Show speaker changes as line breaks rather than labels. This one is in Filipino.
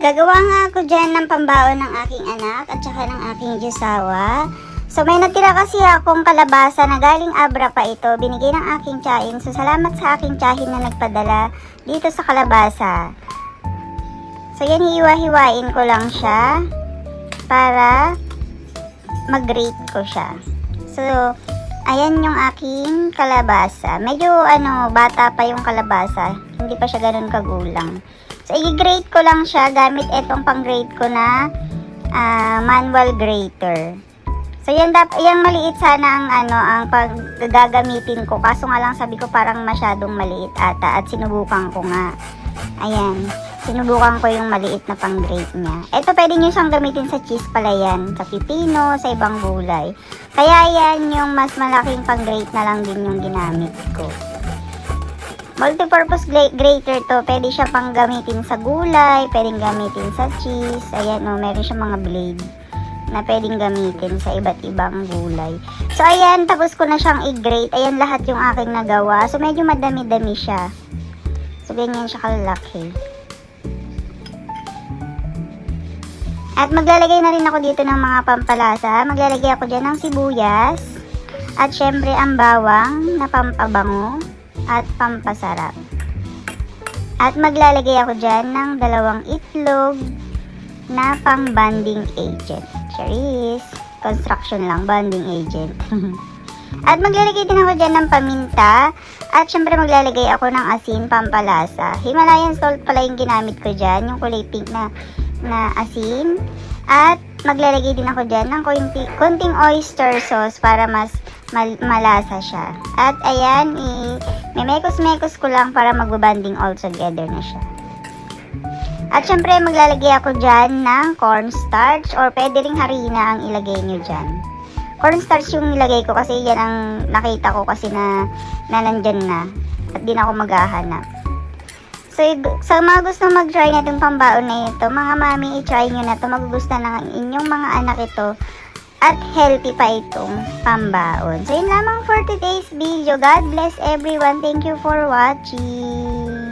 Gagawa nga ako dyan ng pambaon ng aking anak at saka ng aking jusawa. So may natira kasi akong kalabasa na galing Abra pa ito. Binigay ng aking tiyahin. So salamat sa aking tiyahin na nagpadala dito sa kalabasa. So yan, hiwa-hiwain ko lang siya para mag-grate ko siya. So, ayan yung aking kalabasa. Medyo ano, bata pa yung kalabasa. Hindi pa siya ganun kagulang. So, i-grate ko lang siya gamit itong pang-grate ko na ah, manual grater. So, yan, dap yan maliit sana ang ano, ang pag gagamitin ko. Kaso nga lang sabi ko parang masyadong maliit ata at sinubukan ko nga. Ayan. Sinubukan ko yung maliit na pang-grate niya. Ito pwede nyo siyang gamitin sa cheese pala yan. Sa pipino, sa ibang gulay. Kaya yan yung mas malaking pang-grate na lang din yung ginamit ko. Multipurpose gra- grater to. Pwede siya pang gamitin sa gulay, pwedeng gamitin sa cheese. Ayan o, meron siya mga blade na pwedeng gamitin sa iba't ibang gulay. So, ayan, tapos ko na siyang i-grate. Ayan lahat yung aking nagawa. So, medyo madami-dami siya. So, ganyan siya kalaki. At maglalagay na rin ako dito ng mga pampalasa. Maglalagay ako dyan ng sibuyas. At syempre ang bawang na pampabango at pampasarap. At maglalagay ako dyan ng dalawang itlog na pang bonding agent. Charis, construction lang, bonding agent. at maglalagay din ako dyan ng paminta. At syempre maglalagay ako ng asin pampalasa. Himalayan salt pala yung ginamit ko dyan, yung kulay pink na na asin. At maglalagay din ako dyan ng konti, konting oyster sauce para mas mal- malasa siya. At ayan, i- mekos-mekos ko lang para magbabanding all together na siya. At syempre, maglalagay ako dyan ng cornstarch or pwede ring harina ang ilagay nyo dyan. Cornstarch yung nilagay ko kasi yan ang nakita ko kasi na, na nandyan na. At di na ako maghahanap. So, sa mga gusto mag-try na itong pambaon na ito, mga mami, i-try nyo na ito. Magugustuhan ng inyong mga anak ito. At healthy pa itong pambaon. So, yun lamang for today's video. God bless everyone. Thank you for watching.